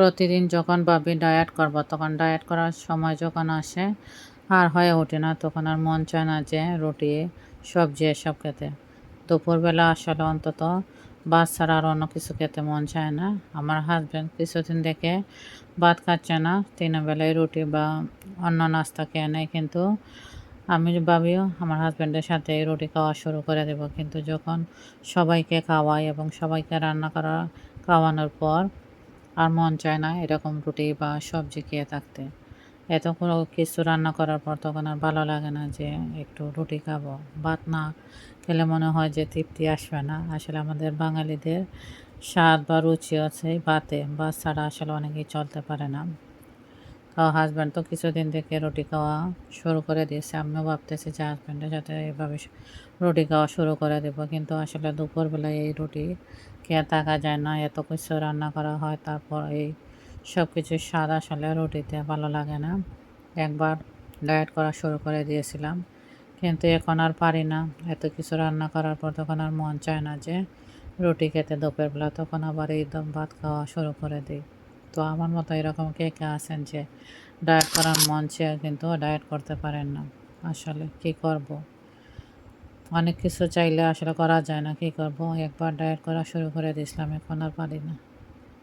প্রতিদিন যখন ভাবি ডায়েট করব, তখন ডায়েট করার সময় যখন আসে, আর হয়ে ওঠে না, তখন আর মন চায় না যে রুটি, সবজি এসব খেতে। দুপুরবেলা আসলে অন্তত ভাত ছাড়া আর অন্য কিছু খেতে মন চায় না। আমার হাজব্যান্ড কিছুদিন দেখে ভাত খাচ্ছে না, তিন বেলায় রুটি বা অন্য নাস্তা খেয়ে নেয়, কিন্তু আমি ভাবিও আমার হাজব্যান্ডের সাথে রুটি খাওয়া শুরু করে দেব। কিন্তু যখন সবাইকে খাওয়াই এবং সবাইকে রান্না করা, খাওয়ানোর পর আর মন চায় না এরকম রুটি বা সবজি খেয়ে থাকতে। এত কোনো কিছু রান্না করার পর তখন আর ভালো লাগে না যে একটু রুটি খাব। ভাত না খেলে মনে হয় যে তৃপ্তি আসবে না। আসলে আমাদের বাঙালিদের স্বাদ বা রুচি আছে ভাতে। ভাত ছাড়া আসলে অনেকেই চলতে পারে না। হাজব্যান্ড তো কিছুদিন থেকে রুটি খাওয়া শুরু করে দিয়েছে। আমিও ভাবতেছি যে হাজব্যান্ডের সাথে এভাবে রুটি খাওয়া শুরু করে দেব। কিন্তু আসলে দুপুরবেলায় এই রুটি খেয়ে থাকা যায় না। এত কিছু রান্না করা হয়, তারপর এই সব কিছুর স্বাদ আসলে রুটিতে ভালো লাগে না। একবার ডায়েট করা শুরু করে দিয়েছিলাম। কিন্তু এখন আর পারি না। এত কিছু রান্না করার পর তখন আর মন চায় না যে রুটি খেতে। দুপুরবেলা তখন আবার এই দম ভাত খাওয়া শুরু করে দিই। তো আমার মতো এরকম কে কে আছেন যে ডায়েট করার মন চেয়ে কিন্তু ডায়েট করতে পারেন না। আসলে কি করব? অনেক কিছু চাইলে আসলে করা যায় না, কি করব? একবার ডায়েট করা শুরু করে দিয়েছিলাম, এখন আর পারি না।